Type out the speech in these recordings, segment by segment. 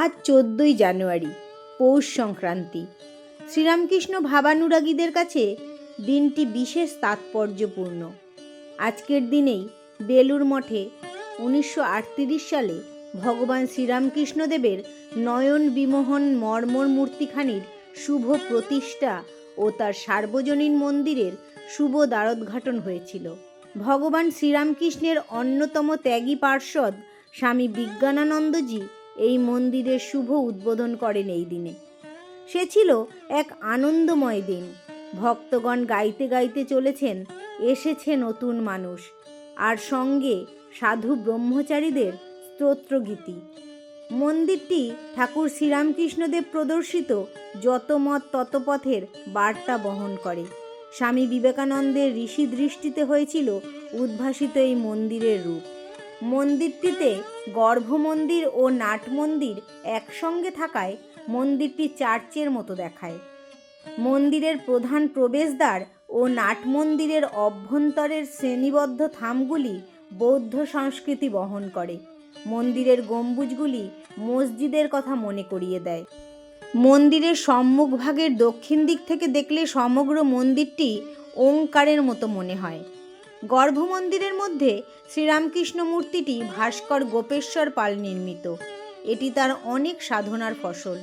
আজ চোদ্দই জানুয়ারি, পৌষ সংক্রান্তি। শ্রীরামকৃষ্ণ ভাবানুরাগীদের কাছে দিনটি বিশেষ তাৎপর্যপূর্ণ। আজকের দিনেই বেলুর মঠে উনিশশো আটত্রিশ সালে ভগবান শ্রীরামকৃষ্ণদেবের নয়ন বিমোহন মর্মর মূর্তিখানির শুভ প্রতিষ্ঠা ও তার সার্বজনীন মন্দিরের শুভ দ্বারোদ্ঘাটন হয়েছিল। ভগবান শ্রীরামকৃষ্ণের অন্যতম ত্যাগী পার্ষদ স্বামী বিজ্ঞানানন্দজি এই মন্দিরের শুভ উদ্বোধন করেন এই দিনে। সে ছিল এক আনন্দময় দিন। ভক্তগণ গাইতে গাইতে চলেছেন, এসেছে নতুন মানুষ। আর সঙ্গে সাধু ব্রহ্মচারীদের স্তোত্রগীতি। মন্দিরটি ঠাকুর শ্রীরামকৃষ্ণদেব প্রদর্শিত যত মত ততপথের বার্তা বহন করে। স্বামী বিবেকানন্দের ঋষি দৃষ্টিতে হয়েছিল উদ্ভাসিত এই মন্দিরের রূপ। মন্দিরটিতে গর্ভমন্দির ও নাট মন্দির একসঙ্গে থাকায় মন্দিরটি চার্চের মতো দেখায়। মন্দিরের প্রধান প্রবেশদ্বার ও নাট মন্দিরের অভ্যন্তরের শ্রেণীবদ্ধ থামগুলি বৌদ্ধ সংস্কৃতি বহন করে। মন্দিরের গম্বুজগুলি মসজিদের কথা মনে করিয়ে দেয়। মন্দিরের সম্মুখভাগের দক্ষিণ দিক থেকে দেখলে সমগ্র মন্দিরটি ওঙ্কারের মতো মনে হয়। গর্ভমন্দিরের মধ্যে শ্রীরামকৃষ্ণ মূর্তিটি ভাস্কর গোপেশ্বর পাল নির্মিত। এটি তার অনেক সাধনার ফসল।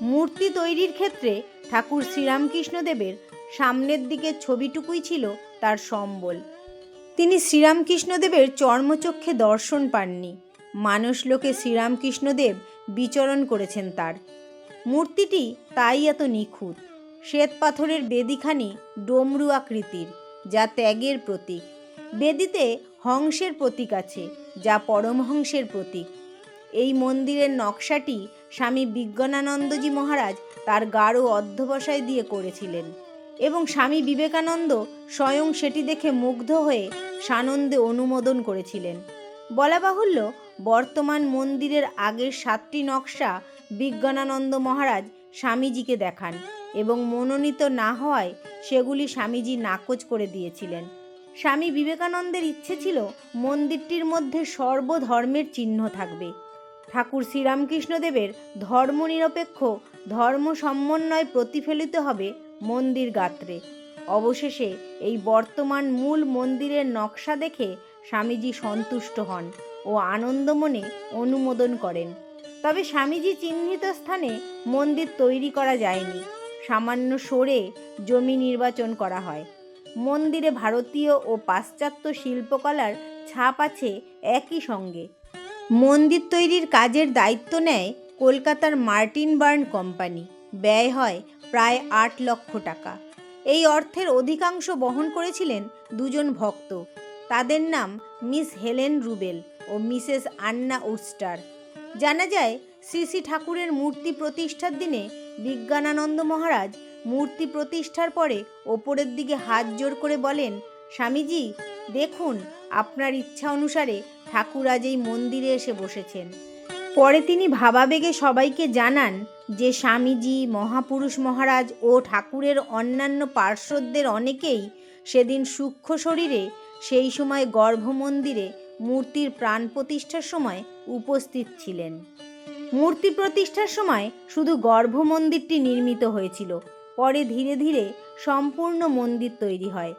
মূর্তি তৈরির ক্ষেত্রে ঠাকুর শ্রীরামকৃষ্ণদেবের সামনের দিকের ছবিটুকুই ছিল তার সম্বল। তিনি শ্রীরামকৃষ্ণদেবের চর্মচক্ষে দর্শন পাননি। মানুষলোকে শ্রীরামকৃষ্ণদেব বিচরণ করেছেন তার। মূর্তিটি তাই এত নিখুঁত। শ্বেত পাথরের বেদিখানি ডমরু আকৃতির। যা ত্যাগের প্রতীক। বেদিতে হংসের প্রতীক আছে, যা পরমহংসের প্রতীক। এই মন্দিরের নকশাটি স্বামী বিজ্ঞানানন্দজি মহারাজ তার গাঢ় অধ্যবসায় দিয়ে করেছিলেন এবং স্বামী বিবেকানন্দ স্বয়ং সেটি দেখে মুগ্ধ হয়ে সানন্দে অনুমোদন করেছিলেন। বলা বাহুল্য, বর্তমান মন্দিরের আগের সাতটি নকশা বিজ্ঞানানন্দ মহারাজ স্বামীজিকে দেখান। এবং মনোনীত না হওয়ায় সেগুলি স্বামীজি নাকচ করে দিয়েছিলেন। স্বামী বিবেকানন্দের ইচ্ছে ছিল মন্দিরটির মধ্যে সর্বধর্মের চিহ্ন থাকবে। ঠাকুর শ্রীরামকৃষ্ণদেবের ধর্মনিরপেক্ষ ধর্ম সমন্বয় প্রতিফলিত হবে মন্দির গাত্রে। অবশেষে এই বর্তমান মূল মন্দিরের নকশা দেখে স্বামীজি সন্তুষ্ট হন ও আনন্দমনে অনুমোদন করেন। তবে স্বামীজি চিহ্নিত স্থানে মন্দির তৈরি করা যায়নি। সামান্য সরে জমি নির্বাচন করা হয়। মন্দিরে ভারতীয় ও পাশ্চাত্য শিল্পকলার ছাপ আছে একই সঙ্গে। মন্দির তৈরির কাজের দায়িত্ব নেয় কলকাতার মার্টিন বার্ন কোম্পানি। ব্যয় হয় প্রায় আট লক্ষ টাকা। এই অর্থের অধিকাংশ বহন করেছিলেন দুজন ভক্ত। তাদের নাম মিস হেলেন রুবেল ও মিসেস আন্না উডস্টার জানা যায়, শ্রী শ্রী ঠাকুরের মূর্তি প্রতিষ্ঠার দিনে বিজ্ঞানানন্দ মহারাজ মূর্তি প্রতিষ্ঠার পরে ওপরের দিকে হাত জোর করে বলেন, স্বামীজি, দেখুন, আপনার ইচ্ছা অনুসারে ঠাকুর আজ এই মন্দিরে এসে বসেছেন। পরে তিনি ভাবাবেগে সবাইকে জানান যে স্বামীজি, মহাপুরুষ মহারাজ ও ঠাকুরের অন্যান্য পার্শ্বদের অনেকেই সেদিন সূক্ষ্ম শরীরে সেই সময় গর্ভমন্দিরে মূর্তির প্রাণ প্রতিষ্ঠার সময় উপস্থিত ছিলেন। মূর্তি প্রতিষ্ঠার সময় শুধু গর্ভ মন্দিরটি নির্মিত হয়েছিল। পরে ধীরে ধীরে সম্পূর্ণ মন্দির তৈরি হয়।